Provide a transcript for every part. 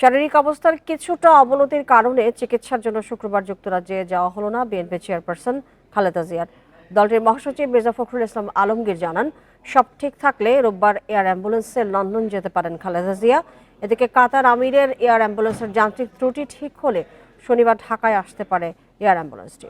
শারীরিক অবস্থার কিছুটা অবনতির কারণে চিকিৎসার জন্য শুক্রবার যুক্তরাজ্যে যাওয়া হলো না বিএনপি চেয়ারপারসন খালেদা জিয়ার। দলটির মহাসচিব মির্জা ফখরুল ইসলাম আলমগীর জানান, সব ঠিক থাকলে রোববার এয়ার অ্যাম্বুলেন্সে লন্ডন যেতে পারেন খালেদা জিয়া। এদিকে কাতার আমিরের এয়ার অ্যাম্বুলেন্সের যান্ত্রিক ত্রুটি ঠিক হলে শনিবার ঢাকায় আসতে পারে এয়ার অ্যাম্বুলেন্সটি।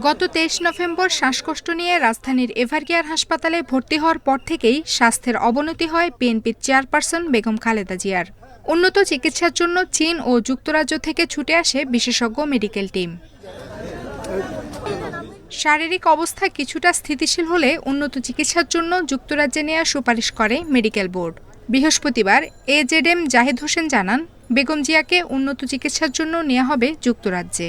গত তেইশ নভেম্বর শ্বাসকষ্ট নিয়ে রাজধানীর এভারকেয়ার হাসপাতালে ভর্তি হওয়ার পর থেকেই স্বাস্থ্যের অবনতি হয় বিএনপির চেয়ারপারসন বেগম খালেদা জিয়ার। উন্নত চিকিৎসার জন্য চীন ও যুক্তরাজ্য থেকে ছুটে আসে বিশেষজ্ঞ মেডিকেল টিম। শারীরিক অবস্থা কিছুটা স্থিতিশীল হলে উন্নত চিকিৎসার জন্য যুক্তরাজ্যে নেওয়ার সুপারিশ করে মেডিকেল বোর্ড। বৃহস্পতিবার এজেডএম জাহিদ হোসেন জানান, বেগম জিয়াকে উন্নত চিকিৎসার জন্য নেওয়া হবে যুক্তরাজ্যে।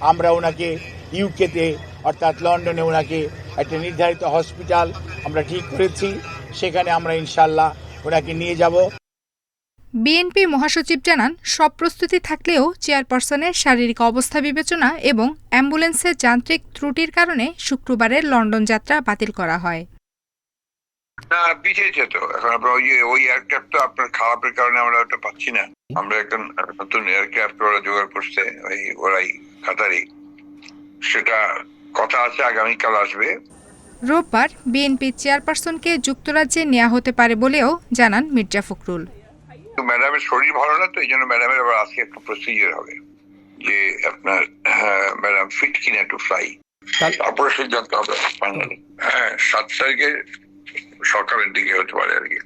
আমরা ওনাকে ইউকেতে অর্থাৎ লন্ডনে ওনাকে একটা নির্ধারিত হসপিটাল আমরা ঠিক করেছি। সেখানে আমরা ইনশাল্লাহ ওনাকে নিয়ে যাব। বিএনপি মহাসচিব জানান সব প্রস্তুতি থাকলেও চেয়ারপারসনের শারীরিক অবস্থা বিবেচনা এবং অ্যাম্বুলেন্সের যান্ত্রিক ত্রুটির কারণে শুক্রবারের লন্ডন যাত্রা বাতিল করা হয়। না পিছিয়েছে তো। এখন আপনার ওই এয়ারক্রাফট তো আপনার খারাপের কারণে আমরা ওটা পাচ্ছি না। আমরা এখন নতুন এয়ারক্রাফট ওরা জোগাড় করছে ওই ওরাই কাতারি সেটা কথা আছে আগামীকাল আসবে। রোববার বিএনপি চেয়ারপারসনকে যুক্তরাজ্যে নেওয়া হতে পারে বলেও জানান মির্জা ফখরুল। তো ম্যাডামের শরীর ভালো না তো এই জন্য ম্যাডামের আবার আজকে একটা প্রসিজার হবে। যে আপনার ম্যাডাম ফিট কিনা টু ফ্লাই তারপরে সিদ্ধান্ত হবে ফাইনালি হ্যাঁ সাত তারিখে সকালের দিকে হতে পারে আর কি।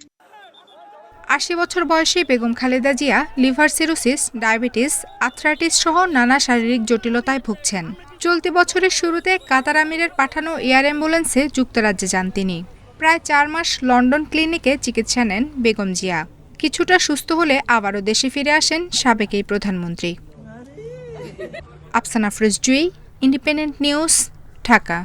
আশি বছর বয়সী Begum Khaleda Zia liver cirrhosis, diabetes arthritis সহ নানা শারীরিক জটিলতায় ভুগছেন। চলতি বছরের শুরুতে কাতার আমিরের পাঠানো এয়ার অ্যাম্বুলেন্সে যুক্তরাজ্যে যান তিনি। প্রায় চার মাস লন্ডন ক্লিনিকে চিকিৎসা নেন বেগম জিয়া। কিছুটা সুস্থ হলে আবারও দেশে ফিরে আসেন সাবেক এই প্রধানমন্ত্রী। আফসানা ফ্রিজ জুই, ইন্ডিপেন্ডেন্ট নিউজ, ঢাকা।